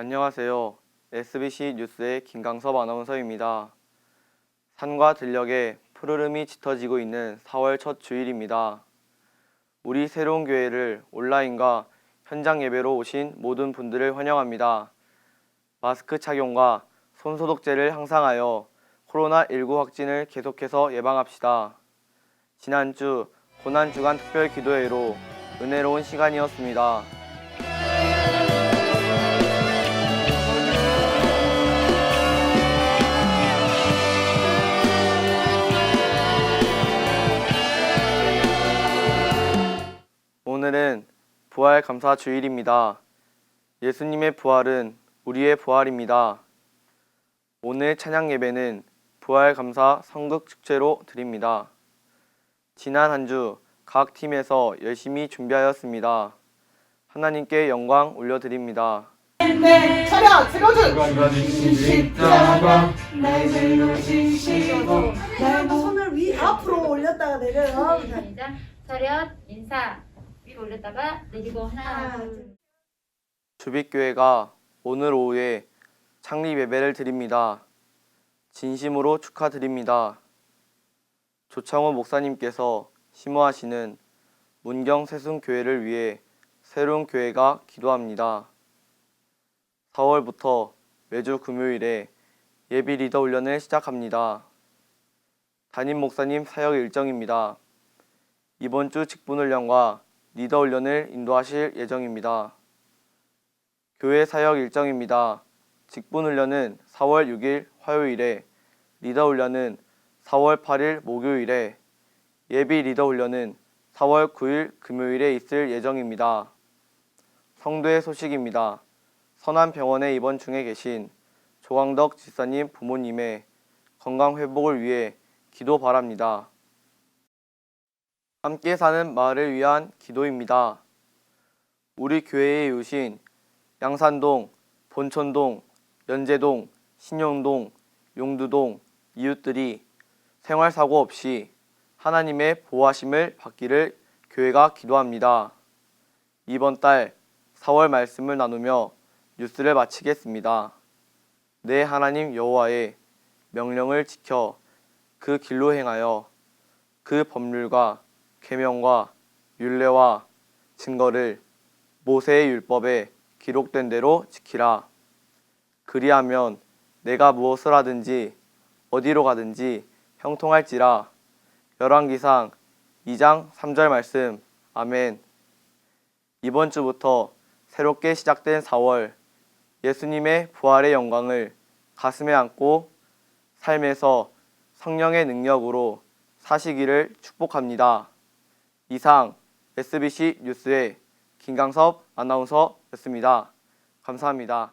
안녕하세요. SBC 뉴스의 김강섭 아나운서입니다. 산과 들녘에 푸르름이 짙어지고 있는 4월 첫 주일입니다. 우리 새로운 교회를 온라인과 현장 예배로 오신 모든 분들을 환영합니다. 마스크 착용과 손 소독제를 항상하여 코로나19 확진을 계속해서 예방합시다. 지난주 고난주간 특별 기도회로 은혜로운 시간이었습니다. 부활 감사 주일입니다. 예수님의 부활은 우리의 부활입니다. 오늘 찬양 예배는 부활 감사 성극 축제로 드립니다. 지난 한 주 각 팀에서 열심히 준비하였습니다. 하나님께 영광 올려드립니다. 네, 차렷 세워줄 십자가 내 죄로 지시고 네, 손을 위 앞으로 올렸다가 내려요 시작. 차렷 인사 위로 올렸다가 내리고 하나 하나, 둘. 주빛교회가 오늘 오후에 창립 예배를 드립니다. 진심으로 축하드립니다. 조창호 목사님께서 심호하시는 문경 세순교회를 위해 새로운 교회가 기도합니다. 4월부터 매주 금요일에 예비 리더 훈련을 시작합니다. 담임 목사님 사역 일정입니다. 이번 주 직분 훈련과 리더 훈련을 인도하실 예정입니다. 교회 사역 일정입니다. 직분 훈련은 4월 6일 화요일에, 리더 훈련은 4월 8일 목요일에, 예비 리더 훈련은 4월 9일 금요일에 있을 예정입니다. 성도의 소식입니다. 선안병원에 입원 중에 계신 조광덕 지사님 부모님의 건강 회복을 위해 기도 바랍니다. 함께 사는 마을을 위한 기도입니다. 우리 교회에 이웃인 양산동, 본천동, 연제동, 신용동, 용두동 이웃들이 생활사고 없이 하나님의 보호하심을 받기를 교회가 기도합니다. 이번 달 4월 말씀을 나누며 뉴스를 마치겠습니다. 내 하나님 여호와의 명령을 지켜 그 길로 행하여 그 법률과 계명과 율례와 증거를 모세의 율법에 기록된 대로 지키라. 그리하면 내가 무엇을 하든지 어디로 가든지 형통할지라. 열왕기상 2장 3절 말씀. 아멘. 이번 주부터 새롭게 시작된 4월 예수님의 부활의 영광을 가슴에 안고 삶에서 성령의 능력으로 사시기를 축복합니다. 이상 SBC 뉴스의 김강섭 아나운서였습니다. 감사합니다.